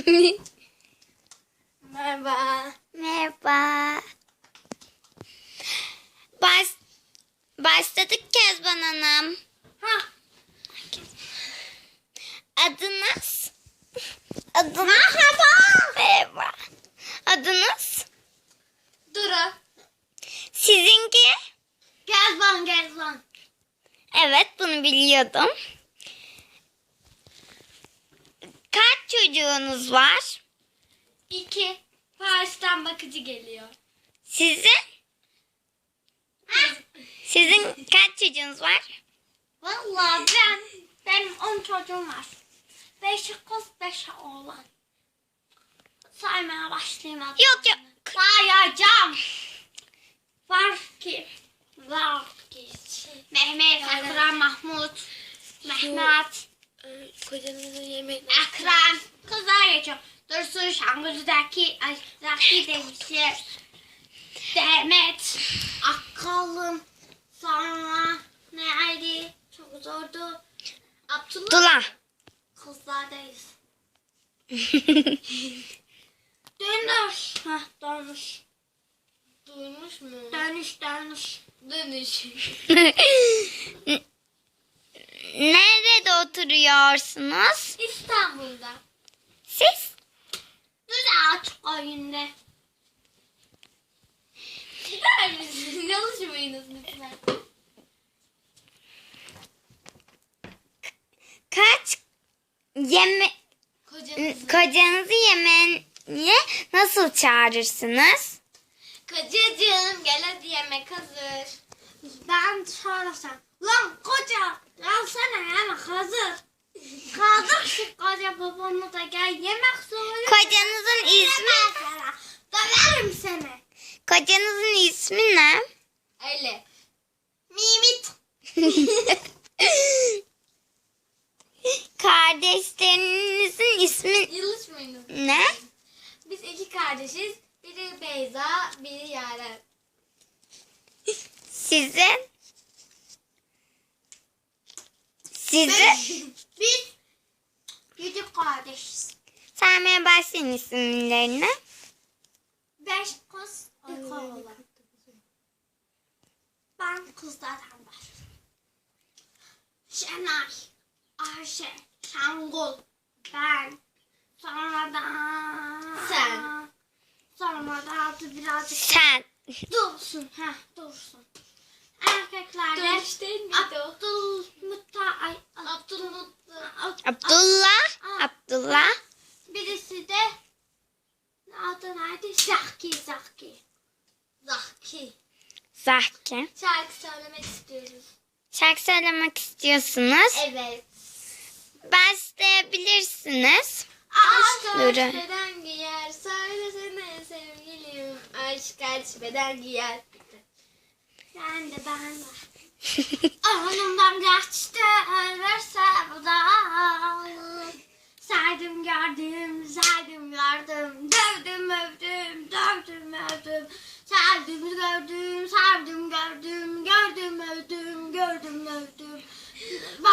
Merhaba. Merhaba. Baş, başladık Kezban Hanım. Ha. Adınız? Adınız? Merhaba. Merhaba. Adınız? Duru. Sizinki? Gezban gezban. Evet bunu biliyordum. Kaç çocuğunuz var? İki. Paris'ten bakıcı geliyor. Sizin? Sizin kaç çocuğunuz var? Vallahi ben, benim on çocuğum var. Beşi kız, beşi oğlan. Saymaya başlayayım adlarını. Yok yok. Sayacağım. Var ki. Var ki. Mehmet, Akram, Mahmut, Mehmet, Kocanızın yemeğini Ekrem. Kızlar geçiyor. Dursun Şangırcı'daki ay, Zaki demişler. Demet, Akkalım. Sonra neydi? Çok zordu. Abdullah. Dula. Kızlardayız. Dönüş. Hah dönüş. duymuş mu? Dönüş dönüş. Dönüş. oturuyorsunuz? İstanbul'da. Siz? Düz açık oyunda. Çalışmayınız lütfen. Kaç yeme Kocanızın. kocanızı yemeğe nasıl çağırırsınız? Kocacığım gel hadi yemek hazır. Ben söylesem. Lan koca. Hazır. Kaldır şu koca babamı da gel yemek söyle. Kocanızın ismi. Döverim seni. kocanızın ismi ne? Öyle. Mimit. Kardeşlerinizin ismi Yılışmayınız. ne? Biz iki kardeşiz. Biri Beyza, biri Yaren. Sizin? Sizin? Biz yedi kardeşiz. Saymaya başlayın isimlerini. Beş kız, iki oğlan. Ben kızlardan başlıyorum. Şenay, Ayşe, Şangul, ben. Sonra da... Sen. Sonra da adı birazcık Sen. dursun. Heh, dursun. Erkeklerde Dönüş değil miydi o? Birisi de adı neydi? Zaki Zaki. Zaki. Zahki. Şarkı söylemek istiyoruz. Şarkı söylemek istiyorsunuz. Evet. Başlayabilirsiniz. Aşk Nuri. beden giyer? Söylesene sevgilim. Aşk kaç beden giyer? Ben de ben de. Aklımdan geçti ölürse bu da Saydım gördüm, saydım gördüm Dövdüm övdüm, dövdüm övdüm. Sevdim gördüm, sevdim gördüm. Gördüm övdüm, gördüm övdüm. Bak